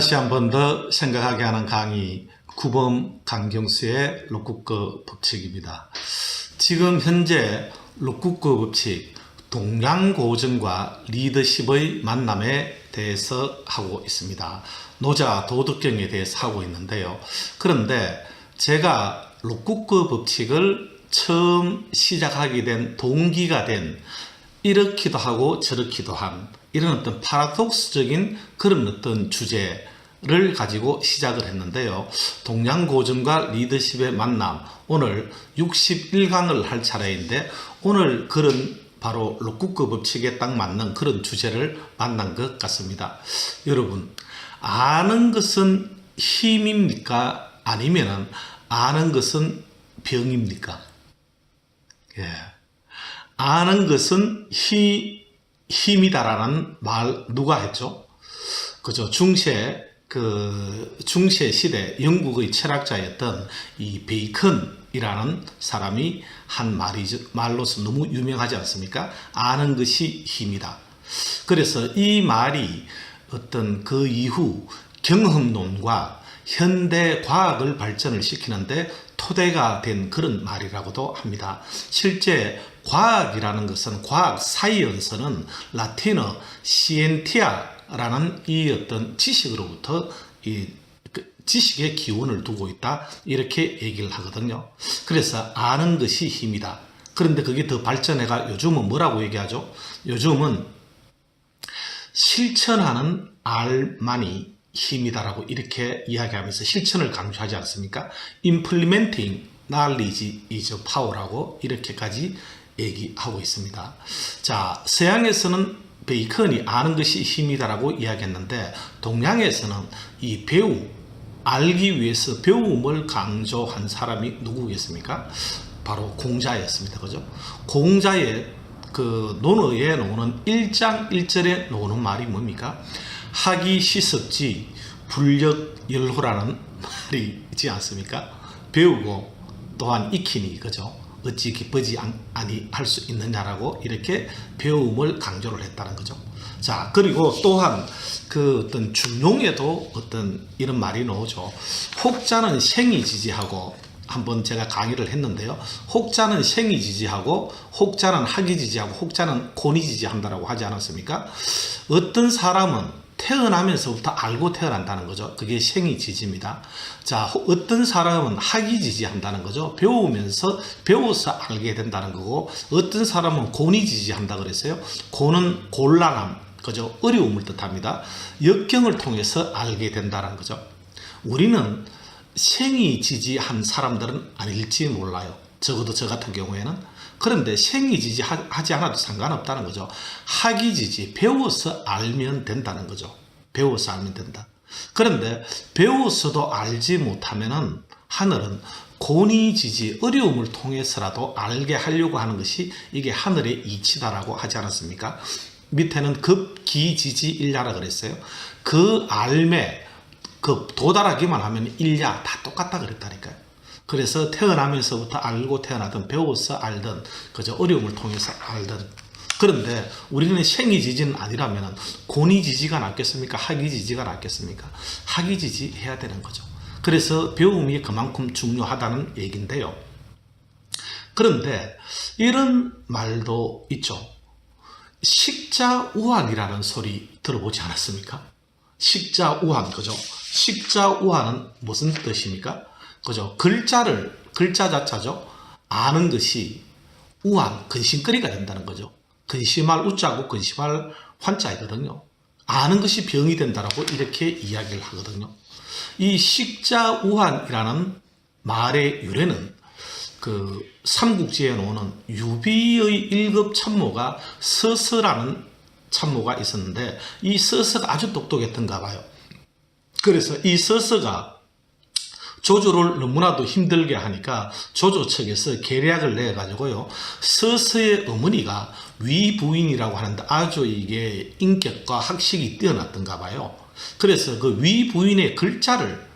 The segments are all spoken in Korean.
다시 한 번 더 생각하게 하는 강의 구범 강경수의 록국거 법칙입니다. 지금 현재 록국거 법칙 동양고전과 리더십의 만남에 대해서 하고 있습니다. 노자 도덕경에 대해서 하고 있는데요. 그런데 제가 록국거 법칙을 처음 시작하게 된 동기가 된 이렇기도 하고 저렇기도 한 이런 어떤 파라독스적인 그런 어떤 주제 를 가지고 시작을 했는데요. 동양고전과 리더십의 만남 오늘 61강을 할 차례인데 오늘 그런 바로 록국거 법칙에 딱 맞는 그런 주제를 만난 것 같습니다. 여러분 아는 것은 힘입니까? 아니면은 아는 것은 병입니까? 예. 아는 것은 힘, 힘이다라는 말 누가 했죠? 그죠. 중세, 그, 중세 시대 영국의 철학자였던 이 베이컨이라는 사람이 한 말이, 말로서 너무 유명하지 않습니까? 아는 것이 힘이다. 그래서 이 말이 어떤 그 이후 경험론과 현대 과학을 발전을 시키는데 토대가 된 그런 말이라고도 합니다. 실제 과학이라는 것은 과학 사이언스는 라틴어 시엔티아라는 이 어떤 지식으로부터 이그 지식의 기원을 두고 있다 이렇게 얘기를 하거든요. 그래서 아는 것이 힘이다. 그런데 그게 더 발전해가 요즘은 뭐라고 얘기하죠? 요즘은 실천하는 알만이 힘이다라고 이렇게 이야기하면서 실천을 강조하지 않습니까? implementing knowledge is power라고 이렇게까지 얘기하고 있습니다. 자, 서양에서는 베이컨이 아는 것이 힘이다라고 이야기했는데 동양에서는 이 배우 알기 위해서 배움을 강조한 사람이 누구겠습니까? 바로 공자였습니다. 그죠? 공자의 그 논어에 나오는 1장 1절에 나오는 말이 뭡니까? 하기 시섭지 불력 열호라는 말이 있지 않습니까? 배우고 또한 익히니 그죠? 어찌 기쁘지 아니 할 수 있느냐라고 이렇게 배움을 강조를 했다는 거죠. 자 그리고 또한 그 어떤 중용에도 어떤 이런 말이 나오죠. 혹자는 생이 지지하고 한번 제가 강의를 했는데요. 혹자는 생이 지지하고 혹자는 학이 지지하고 혹자는 곤이 지지한다라고 하지 않았습니까? 어떤 사람은 태어나면서부터 알고 태어난다는 거죠. 그게 생이 지지입니다. 자, 어떤 사람은 학이 지지한다는 거죠. 배우면서 배워서 알게 된다는 거고, 어떤 사람은 곤이 지지한다 그랬어요. 곤은 곤란함, 그죠. 어려움을 뜻합니다. 역경을 통해서 알게 된다는 거죠. 우리는 생이 지지한 사람들은 아닐지 몰라요. 적어도 저 같은 경우에는. 그런데 생이지지 하지 않아도 상관없다는 거죠. 학이지지 배워서 알면 된다는 거죠. 배워서 알면 된다. 그런데 배워서도 알지 못하면은 하늘은 고니지지 어려움을 통해서라도 알게 하려고 하는 것이 이게 하늘의 이치다라고 하지 않았습니까? 밑에는 급기지지 일야라 그랬어요. 그 알매 그 도달하기만 하면 일야 다 똑같다 그랬다니까요. 그래서 태어나면서부터 알고 태어나든 배워서 알든 그저 어려움을 통해서 알든 그런데 우리는 생이지지는 아니라면 고니지지가 낫겠습니까? 학이지지가 낫겠습니까? 학이지지 해야 되는 거죠. 그래서 배움이 그만큼 중요하다는 얘기인데요. 그런데 이런 말도 있죠. 식자우한이라는 소리 들어보지 않았습니까? 식자우한, 그죠? 식자우한은 무슨 뜻입니까? 그죠? 글자를, 글자 자체죠. 아는 것이 우한, 근심거리가 된다는 거죠. 근심할 우자고 근심할 환자이거든요. 아는 것이 병이 된다라고 이렇게 이야기를 하거든요. 이 식자 우한이라는 말의 유래는 그 삼국지에 나오는 유비의 일급 참모가 서서라는 참모가 있었는데 이 서서가 아주 똑똑했던가 봐요. 그래서 이 서서가 조조를 너무나도 힘들게 하니까 조조 측에서 계략을 내 가지고요. 서서의 어머니가 위부인이라고 하는데 아주 이게 인격과 학식이 뛰어났던가 봐요. 그래서 그 위부인의 글자를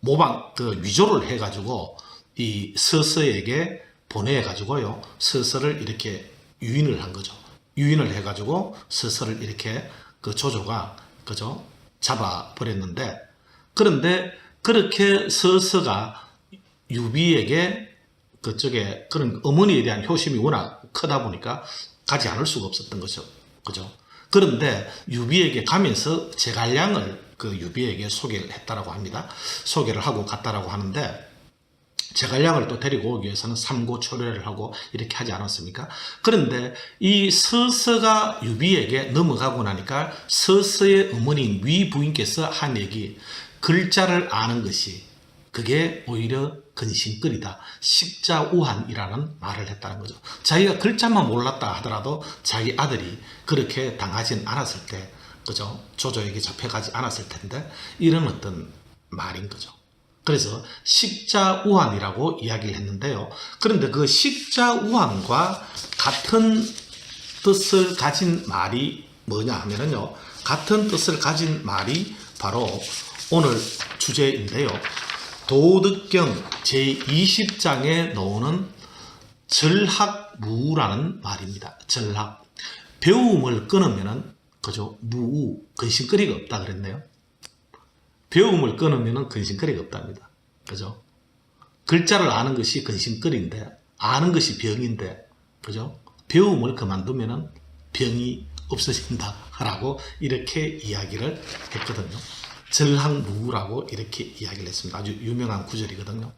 모방 그 위조를 해 가지고 이 서서에게 보내 가지고요. 서서를 이렇게 유인을 한 거죠. 유인을 해 가지고 서서를 이렇게 그 조조가 그죠? 잡아 버렸는데 그런데 그렇게 서서가 유비에게 그쪽에 그런 어머니에 대한 효심이 워낙 크다 보니까 가지 않을 수가 없었던 거죠. 그죠? 그런데 유비에게 가면서 제갈량을 그 유비에게 소개를 했다라고 합니다. 소개를 하고 갔다라고 하는데 제갈량을 또 데리고 오기 위해서는 삼고 초래를 하고 이렇게 하지 않았습니까? 그런데 이 서서가 유비에게 넘어가고 나니까 서서의 어머니인 위 부인께서 한 얘기 글자를 아는 것이 그게 오히려 근심거리다. 십자우한이라는 말을 했다는 거죠. 자기가 글자만 몰랐다 하더라도 자기 아들이 그렇게 당하진 않았을 때, 그죠? 조조에게 잡혀가지 않았을 텐데, 이런 어떤 말인 거죠. 그래서 십자우한이라고 이야기를 했는데요. 그런데 그 십자우한과 같은 뜻을 가진 말이 뭐냐 하면은요. 같은 뜻을 가진 말이 바로 오늘 주제인데요. 도덕경 제20장에 나오는 절학무라는 말입니다. 절학. 배움을 끊으면은 그죠? 무우 근심거리가 없다 그랬네요. 배움을 끊으면은 근심거리가 없답니다. 그죠? 글자를 아는 것이 근심거리인데 아는 것이 병인데 그죠? 배움을 그만두면은 병이 없어진다라고 이렇게 이야기를 했거든요. 절학무라고 이렇게 이야기를 했습니다. 아주 유명한 구절이거든요.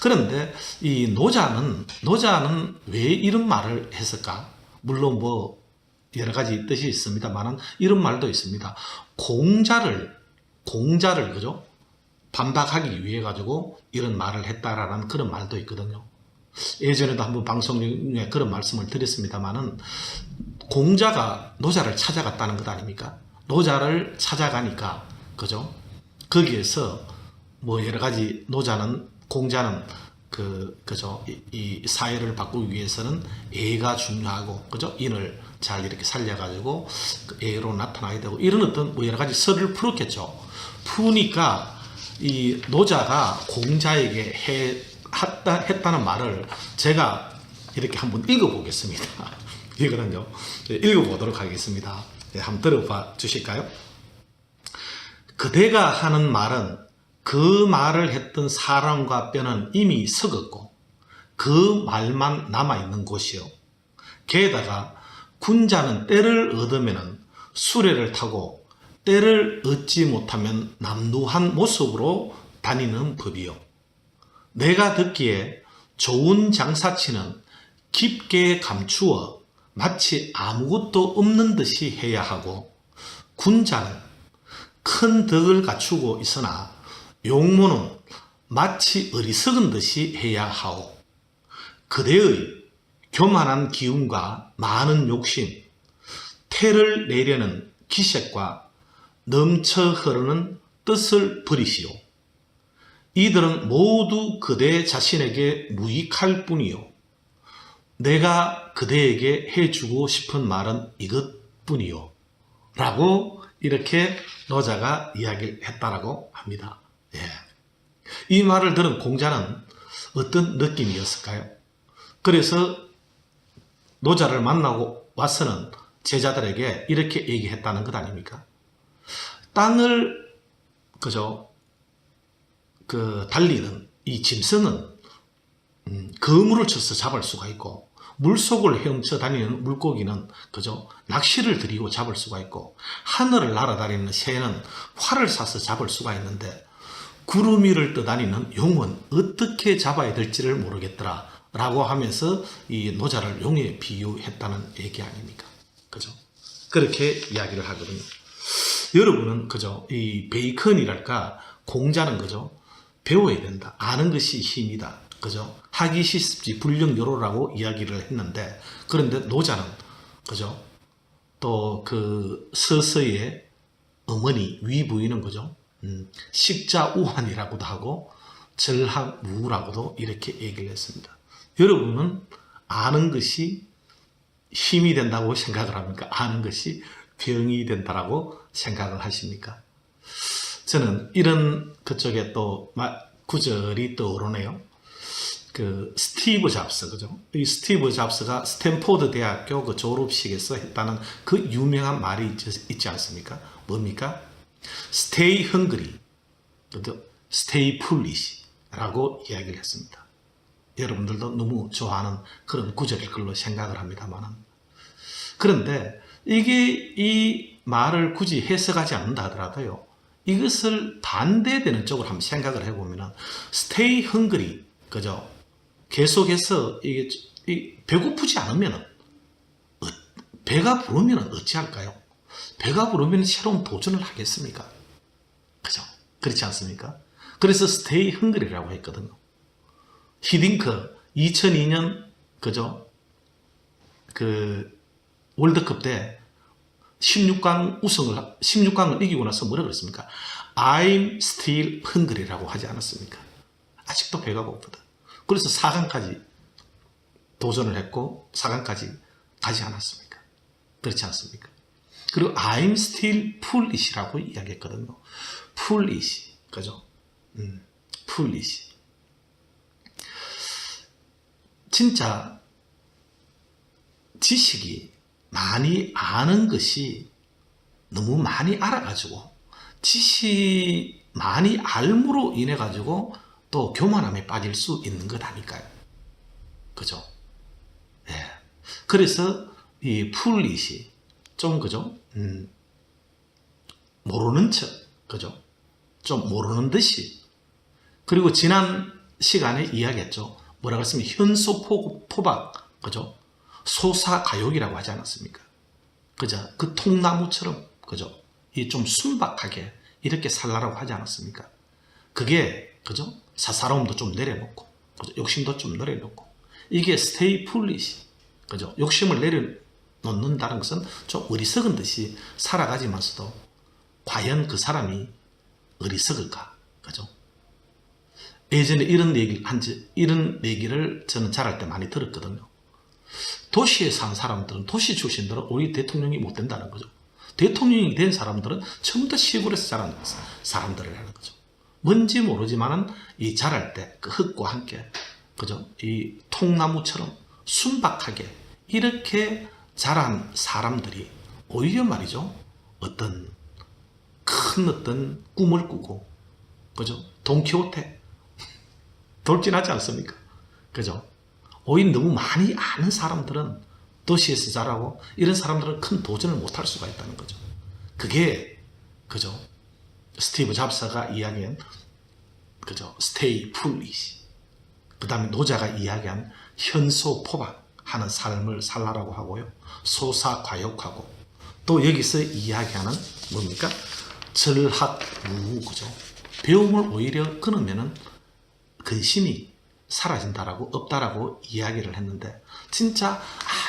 그런데 이 노자는 노자는 왜 이런 말을 했을까? 물론 뭐 여러 가지 뜻이 있습니다만은 이런 말도 있습니다. 공자를 공자를 그죠? 반박하기 위해 가지고 이런 말을 했다라는 그런 말도 있거든요. 예전에도 한번 방송 중에 그런 말씀을 드렸습니다만은 공자가 노자를 찾아갔다는 것 아닙니까? 노자를 찾아가니까 그죠? 거기에서 뭐 여러 가지 노자는 공자는 그 그죠 이, 이 사회를 바꾸기 위해서는 애가 중요하고 그죠 인을 잘 이렇게 살려가지고 그 애로 나타나야 되고 이런 어떤 뭐 여러 가지 설을 풀었겠죠. 푸니까 이 노자가 공자에게 해 했다, 했다는 말을 제가 이렇게 한번 읽어보겠습니다. 이거는요 읽어보도록 하겠습니다. 네, 한번 들어봐 주실까요? 그대가 하는 말은 그 말을 했던 사람과 뼈는 이미 썩었고 그 말만 남아있는 곳이요. 게다가 군자는 때를 얻으면 수레를 타고 때를 얻지 못하면 남루한 모습으로 다니는 법이요. 내가 듣기에 좋은 장사치는 깊게 감추어 마치 아무것도 없는 듯이 해야 하고 군자는 큰 덕을 갖추고 있으나 용모는 마치 어리석은 듯이 해야 하오. 그대의 교만한 기운과 많은 욕심, 태를 내려는 기색과 넘쳐 흐르는 뜻을 버리시오. 이들은 모두 그대 자신에게 무익할 뿐이요. 내가 그대에게 해주고 싶은 말은 이것뿐이요. 라고 이렇게 노자가 이야기를 했다라고 합니다. 예. 이 말을 들은 공자는 어떤 느낌이었을까요? 그래서 노자를 만나고 와서는 제자들에게 이렇게 얘기했다는 것 아닙니까? 땅을 그저 그 달리는 이 짐승은 음, 그물을 쳐서 잡을 수가 있고 물속을 헤엄쳐 다니는 물고기는 그저 낚시를 들이고 잡을 수가 있고 하늘을 날아다니는 새는 활을 쏴서 잡을 수가 있는데 구름 위를 떠다니는 용은 어떻게 잡아야 될지를 모르겠더라 라고 하면서 이 노자를 용에 비유했다는 얘기 아닙니까? 그죠? 그렇게 이야기를 하거든요. 여러분은 그죠? 이 베이컨이랄까 공자는 그죠? 배워야 된다. 아는 것이 힘이다. 그죠? 하기 쉽지 불령요로라고 이야기를 했는데 그런데 노자는 그죠? 또 그 서서의 어머니 위부인은 그죠? 음, 십자우한이라고도 하고 절학무라고도 이렇게 얘기를 했습니다. 여러분은 아는 것이 힘이 된다고 생각을 합니까? 아는 것이 병이 된다라고 생각을 하십니까? 저는 이런 그쪽에 또 마- 구절이 떠오르네요. 그 스티브 잡스 그죠? 이 스티브 잡스가 스탠포드 대학교 그 졸업식에서 했다는 그 유명한 말이 있지, 않습니까? 뭡니까? stay hungry, 또 stay foolish라고 이야기를 했습니다. 여러분들도 너무 좋아하는 그런 구절일 걸로 생각을 합니다만은 그런데 이게 이 말을 굳이 해석하지 않는다 하더라도요. 이것을 반대되는 쪽으로 한번 생각을 해보면은 stay hungry 그죠? 계속해서 이게 이 배고프지 않으면은 어- 배가 부르면 어찌할까요? 배가 부르면 새로운 도전을 하겠습니까? 그죠? 그렇지 않습니까? 그래서 stay hungry라고 했거든요. 히딩크 2002년 그죠? 그 월드컵 때 16강 우승을 16강을 이기고 나서 뭐라 그랬습니까? I'm still hungry라고 하지 않았습니까? 아직도 배가 고프다. 그래서 4강까지 도전을 했고 4강까지 가지 않았습니까? 그렇지 않습니까? 그리고 I'm still foolish라고 이야기했거든요. foolish, 그죠? 음, foolish. 진짜 지식이 많이 아는 것이 너무 많이 알아가지고 지식 많이 알므로 인해 가지고 또 교만함에 빠질 수 있는 것 아닐까요? 그죠? 예. 그래서 이 풀릿이 좀 그죠? 음, 모르는 척, 그죠? 좀 모르는 듯이 그리고 지난 시간에 이야기했죠. 뭐라고 했으면 현소포박, 그죠? 소사가욕이라고 하지 않았습니까? 그죠? 그 통나무처럼, 그죠? 이 좀 순박하게 이렇게 살라라고 하지 않았습니까? 그게, 그죠? 사사로움도 좀 내려놓고, 그죠? 욕심도 좀 내려놓고, 이게 스테이 풀릿이, 그죠? 욕심을 내려놓는다는 것은 좀 어리석은 듯이 살아가지만서도 과연 그 사람이 어리석을까? 그죠? 예전에 이런 얘기를 한, 지- 이런 얘기를 저는 자랄 때 많이 들었거든요. 도시에 산 사람들은, 도시 출신들은 우리 대통령이 못 된다는 거죠. 대통령이 된 사람들은 다 시골에서 자란 사람들이라는 거죠. 뭔지 모르지만은 이 자랄 때 그 흙과 함께, 그죠? 이 통나무처럼 순박하게 이렇게 자란 사람들이 오히려 말이죠. 어떤 큰 어떤 꿈을 꾸고, 그죠? 돈키호테, 돌진하지 않습니까? 그죠? 오히려 너무 많이 아는 사람들은 도시에서 자라고 이런 사람들은 큰 도전을 못할 수가 있다는 거죠. 그게 그죠? 스티브 잡스가 이야기한 그죠? 스테이 풀리시. 그 다음에 노자가 이야기한 현소 포박 하는 삶을 살라라고 하고요. 소사 과욕하고 또 여기서 이야기하는 뭡니까? 절학무 그죠? 배움을 오히려 끊으면은 근심이 사라진다라고 없다라고 이야기를 했는데 진짜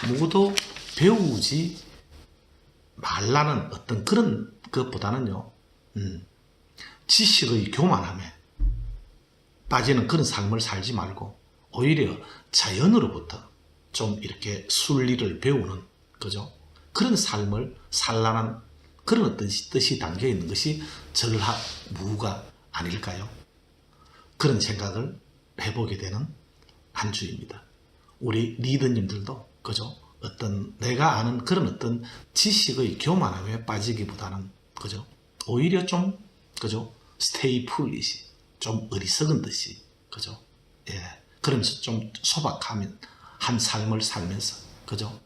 아무도 배우지 말라는 어떤 그런 것보다는요 음, 지식의 교만함에 빠지는 그런 삶을 살지 말고 오히려 자연으로부터 좀 이렇게 순리를 배우는 그죠 그런 삶을 살라는 그런 어떤 뜻이 담겨 있는 것이 절학무가 아닐까요? 그런 생각을 해보게 되는 한 주입니다. 우리 리더님들도 그죠? 어떤 내가 아는 그런 어떤 지식의 교만함에 빠지기보다는 그죠? 오히려 좀 그죠? 스테이 풀릿이 좀 어리석은 듯이 그죠? 예. 그러면서 좀 소박하면 한 삶을 살면서 그죠?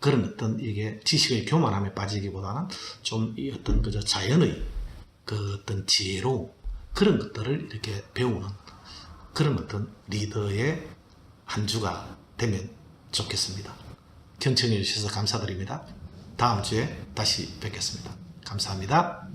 그런 어떤 이게 지식의 교만함에 빠지기보다는 좀 이 어떤 그저 자연의 그 어떤 지혜로 그런 것들을 이렇게 배우는 그런 어떤 리더의 한 주가 되면 좋겠습니다. 경청해 주셔서 감사드립니다. 다음 주에 다시 뵙겠습니다. 감사합니다.